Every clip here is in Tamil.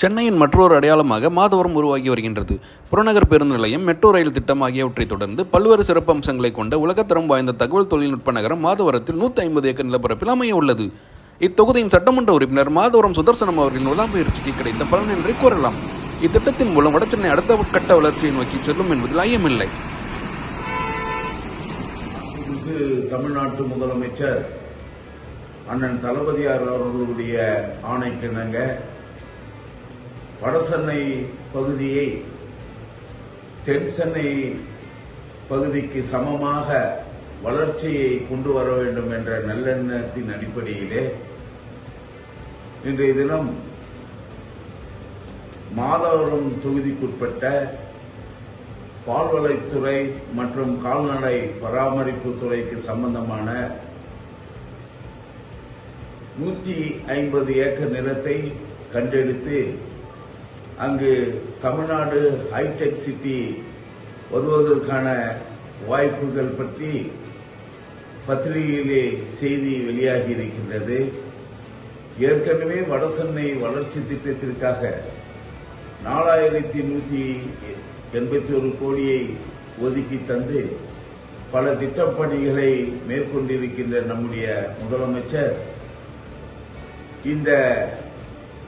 சென்னையின் மற்றொரு அடையாளமாக மாதவரம் உருவாகி வருகின்றது. புறநகர் பேருந்து நிலையம் மெட்ரோ ரயில் திட்டம் ஆகியவற்றைத் தொடர்ந்து பல்வேறு சிறப்பு அம்சங்களை கொண்ட உலகத்தரம் வாய்ந்த தகவல் தொழில்நுட்ப நகரம் மாதவரத்தில் நூற்றி ஐம்பது ஏக்கர் நிலப்பரப்பில் அமைய உள்ளது. இத்தொகுதியின் சட்டமன்ற உறுப்பினர் மாதவரம் சுதர்சனம் அவர்களின் உலாம்பயிற்சிக்கு கிடைத்த பலன் என்றே கூறலாம். இத்திட்டத்தின் மூலம் வடசென்னை அடுத்த கட்ட வளர்ச்சியை நோக்கி செல்லும் என்பதில் ஐயமில்லை தமிழ்நாட்டு முதலமைச்சர் அண்ணன் தளபதியார் அவர்களுடைய ஆணைக்கிணங்க வடசென்னை பகுதியை தென் சென்னை பகுதிக்கு சமமாக வளர்ச்சியை கொண்டு வர வேண்டும் என்ற நல்லெண்ணத்தின் அடிப்படையிலே இன்றைய தினம் மாதவரம் தொகுதிக்குட்பட்ட பால்வளைத்துறை மற்றும் கால்நடை பராமரிப்பு துறைக்கு சம்பந்தமான நூத்தி ஐம்பது ஏக்கர் நிலத்தை கண்டெடுத்து அங்கு தமிழ்நாடு ஹைடெக் சிட்டி வருவதற்கான வாய்ப்புகள் பற்றி பத்திரிகையிலே செய்தி வெளியாகி இருக்கின்றது ஏற்கனவே வடசென்னை வளர்ச்சி திட்டத்திற்காக நாலாயிரத்தி நூற்றி எண்பத்தி ஒரு கோடியை ஒதுக்கி தந்து பல திட்டப்பணிகளை மேற்கொண்டிருக்கின்ற நம்முடைய முதலமைச்சர் இந்த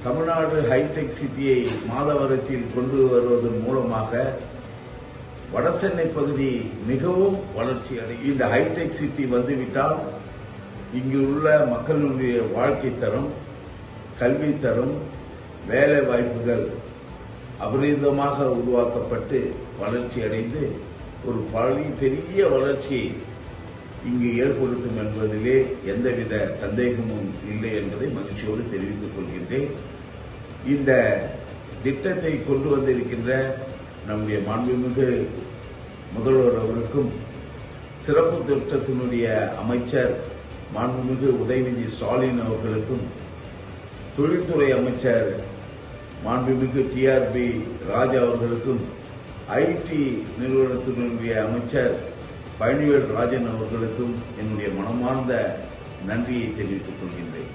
தமிழ்நாடு ஹைடெக் சிட்டியை மாதவரத்தில் கொண்டு வருவதன் மூலமாக வடசென்னை பகுதி மிகவும் வளர்ச்சி அடையும். இந்த ஹைடெக் சிட்டி வந்துவிட்டால் இங்கு உள்ள மக்களுடைய வாழ்க்கை தரம் கல்வி தரம் வேலை வாய்ப்புகள் அபரிதமாக உருவாக்கப்பட்டு வளர்ச்சி அடைந்து ஒரு பழி பெரிய வளர்ச்சியை இங்கு ஏற்படுத்தும் என்பதிலே எந்தவித சந்தேகமும் இல்லை என்பதை மகிழ்ச்சியோடு தெரிவித்துக் கொள்கின்றேன். இந்த திட்டத்தை கொண்டு வந்திருக்கின்ற நம்முடைய மாண்புமிகு முதல்வர் அவருக்கும் சிறப்பு திட்டத்தினுடைய அமைச்சர் மாண்புமிகு உதயநிதி ஸ்டாலின் அவர்களுக்கும் தொழில்துறை அமைச்சர் மாண்புமிகு டிஆர்பி ராஜா அவர்களுக்கும் ஐடி நிறுவனத்தினுடைய அமைச்சர் பழனிவேல் ராஜன் அவர்களுக்கும் என்னுடைய மனமார்ந்த நன்றியை தெரிவித்துக் கொள்கின்றேன்.